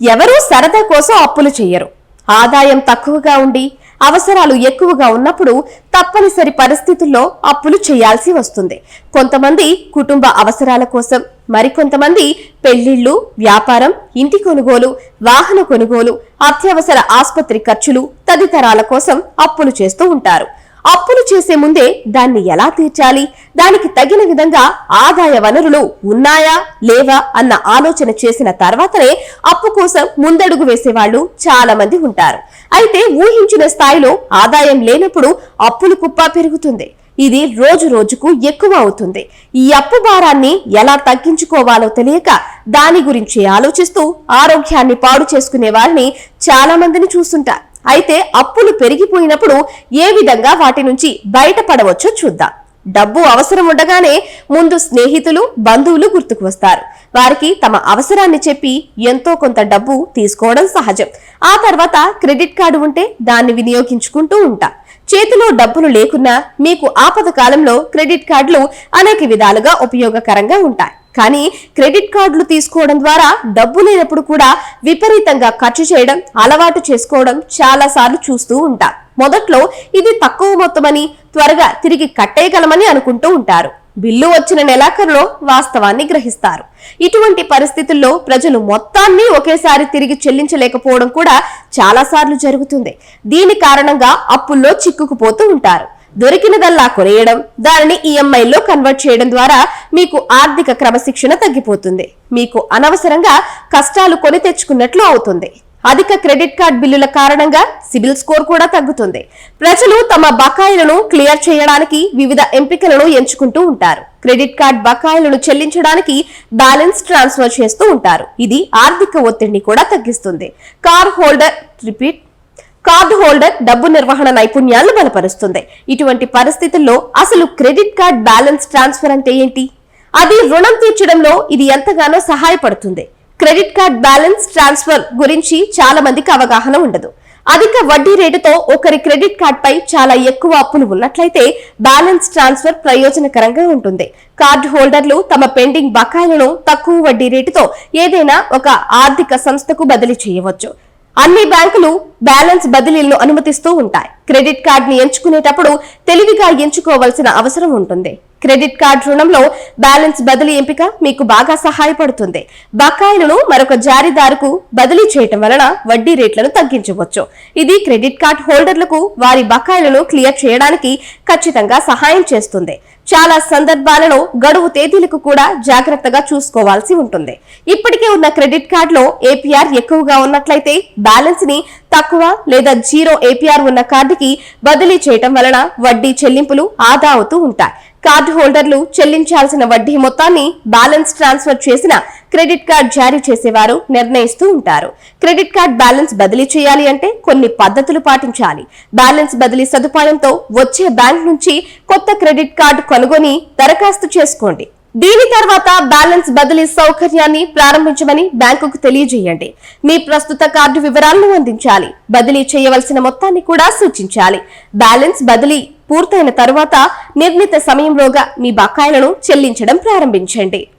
ఎవరూ సరదా కోసం అప్పులు చెయ్యరు. ఆదాయం తక్కువగా ఉండి అవసరాలు ఎక్కువగా ఉన్నప్పుడు తప్పనిసరి పరిస్థితుల్లో అప్పులు చేయాల్సి వస్తుంది. కొంతమంది కుటుంబ అవసరాల కోసం మరికొంతమంది పెళ్ళిళ్ళు వ్యాపారం ఇంటి కొనుగోలు వాహన కొనుగోలు అత్యవసర ఆసుపత్రి ఖర్చులు తదితరాల కోసం అప్పులు చేస్తూ ఉంటారు. అప్పులు చేసే ముందే దాన్ని ఎలా తీర్చాలి? దానికి తగిన విధంగా ఆదాయ వనరులు ఉన్నాయా లేవా అన్న ఆలోచన చేసిన తర్వాతనే అప్పు కోసం ముందడుగు వేసేవాళ్ళు చాలా మంది ఉంటారు. అయితే ఊహించిన స్థాయిలో ఆదాయం లేనప్పుడు అప్పులు కుప్ప పెరుగుతుంది. ఇది రోజు రోజుకు ఎక్కువ అవుతుంది. ఈ అప్పు భారాన్ని ఎలా తగ్గించుకోవాలో తెలియక దాని గురించి ఆలోచిస్తూ ఆరోగ్యాన్ని పాడు చేసుకునే వారిని చాలా మందిని చూస్తుంటారు. అయితే అప్పులు పెరిగిపోయినప్పుడు ఏ విధంగా వాటి నుంచి బయటపడవచ్చో చూద్దాం. డబ్బు అవసరం ఉండగానే ముందు స్నేహితులు బంధువులు గుర్తుకు వస్తారు. వారికి తమ అవసరాన్ని చెప్పి ఎంతో కొంత డబ్బు తీసుకోవడం సహజం. ఆ తర్వాత క్రెడిట్ కార్డు ఉంటే దాన్ని వినియోగించుకుంటూ ఉంటా. చేతిలో డబ్బులు లేకున్నా మీకు ఆపద కాలంలో క్రెడిట్ కార్డులు అనేక విధాలుగా ఉపయోగకరంగా ఉంటాయి. కానీ క్రెడిట్ కార్డులు తీసుకోవడం ద్వారా డబ్బు లేనప్పుడు కూడా విపరీతంగా ఖర్చు చేయడం అలవాటు చేసుకోవడం చాలా సార్లు చూస్తూ ఉంటాం. మొదట్లో ఇది తక్కువ మొత్తమని త్వరగా తిరిగి కట్టేయగలమని అనుకుంటూ ఉంటారు. బిల్లు వచ్చిన నెలాఖరులో వాస్తవాన్ని గ్రహిస్తారు. ఇటువంటి పరిస్థితుల్లో ప్రజలు మొత్తాన్ని ఒకేసారి తిరిగి చెల్లించలేకపోవడం కూడా చాలా సార్లు జరుగుతుంది. దీని కారణంగా అప్పుల్లో చిక్కుకుపోతూ ఉంటారు. దొరికినదల్లా కొనేయడం దానిని ఈఎంఐలో కన్వర్ట్ చేయడం ద్వారా మీకు ఆర్థిక క్రమశిక్షణ తగ్గిపోతుంది. మీకు అనవసరంగా కష్టాలు కొని తెచ్చుకున్నట్లు అవుతుంది. అధిక క్రెడిట్ కార్డ్ బిల్లుల కారణంగా సిబిల్ స్కోర్ కూడా తగ్గుతుంది. ప్రజలు తమ బకాయిలను క్లియర్ చేయడానికి వివిధ ఎంపికలను ఎంచుకుంటూ ఉంటారు. క్రెడిట్ కార్డ్ బకాయిలను చెల్లించడానికి బ్యాలెన్స్ ట్రాన్స్ఫర్ చేస్తూ ఉంటారు. ఇది ఆర్థిక ఒత్తిడిని కూడా తగ్గిస్తుంది. Card holder repeat card holder డబ్బు నిర్వహణ నైపుణ్యాలను బలపరుస్తుంది. ఇటువంటి పరిస్థితుల్లో అసలు క్రెడిట్ కార్డ్ బ్యాలెన్స్ ట్రాన్స్ఫర్ అంటే ఏంటి? అది రుణం తీర్చడంలో ఇది ఎంతగానో సహాయపడుతుంది. క్రెడిట్ కార్డ్ బ్యాలెన్స్ ట్రాన్స్ఫర్ గురించి చాలా మందికి అవగాహన ఉండదు. అధిక వడ్డీ రేటుతో ఒకరి క్రెడిట్ కార్డ్పై చాలా ఎక్కువ అప్పులు ఉన్నట్లయితే బ్యాలెన్స్ ట్రాన్స్ఫర్ ప్రయోజనకరంగా ఉంటుంది. కార్డు హోల్డర్లు తమ పెండింగ్ బకాయిలను తక్కువ వడ్డీ రేటుతో ఏదైనా ఒక ఆర్థిక సంస్థకు బదిలీ చేయవచ్చు. అన్ని బ్యాంకులు బ్యాలెన్స్ బదిలీలను అనుమతిస్తూ ఉంటాయి. క్రెడిట్ కార్డ్ని ఎంచుకునేటప్పుడు తెలివిగా ఎంచుకోవాల్సిన అవసరం ఉంటుంది. క్రెడిట్ కార్డ్ రుణంలో బ్యాలెన్స్ బదిలీ ఎంపిక మీకు బాగా సహాయపడుతుంది. బకాయిలను మరొక జారీదారుకు బదిలీ చేయటం వలన వడ్డీ రేట్లను తగ్గించవచ్చు. ఇది క్రెడిట్ కార్డ్ హోల్డర్లకు వారి బకాయిలను క్లియర్ చేయడానికి ఖచ్చితంగా సహాయం చేస్తుంది. చాలా సందర్భాలలో గడువు తేదీలకు కూడా జాగ్రత్తగా చూసుకోవాల్సి ఉంటుంది. ఇప్పటికే ఉన్న క్రెడిట్ కార్డులో ఏపీఆర్ ఎక్కువగా ఉన్నట్లయితే బ్యాలెన్స్ని తక్కువ లేదా జీరో ఏపీఆర్ ఉన్న కార్డుకి బదిలీ చేయటం వలన వడ్డీ చెల్లింపులు ఆదా అవుతూ ఉంటాయి. కార్డు హోల్డర్లు చెల్లించాల్సిన వడ్డీ మొత్తాన్ని బ్యాలెన్స్ ట్రాన్స్ఫర్ చేసిన క్రెడిట్ కార్డ్ జారీ చేసేవారు నిర్ణయిస్తూ ఉంటారు. క్రెడిట్ కార్డ్ బ్యాలెన్స్ బదిలీ చేయాలి అంటే కొన్ని పద్ధతులు పాటించాలి. బ్యాలెన్స్ బదిలీ సదుపాయంతో వచ్చే బ్యాంక్ నుంచి కొత్త క్రెడిట్ కార్డు కొనుగొని దరఖాస్తు చేసుకోండి. దీని తర్వాత బ్యాలెన్స్ బదిలీ సౌకర్యాన్ని ప్రారంభించమని బ్యాంకుకు తెలియజేయండి. మీ ప్రస్తుత కార్డు వివరాలను అందించాలి. బదిలీ చేయవలసిన మొత్తాన్ని కూడా సూచించాలి. బ్యాలెన్స్ బదిలీ పూర్తయిన తరువాత నిర్ణీత సమయంలోగా మీ బకాయిలను చెల్లించడం ప్రారంభించండి.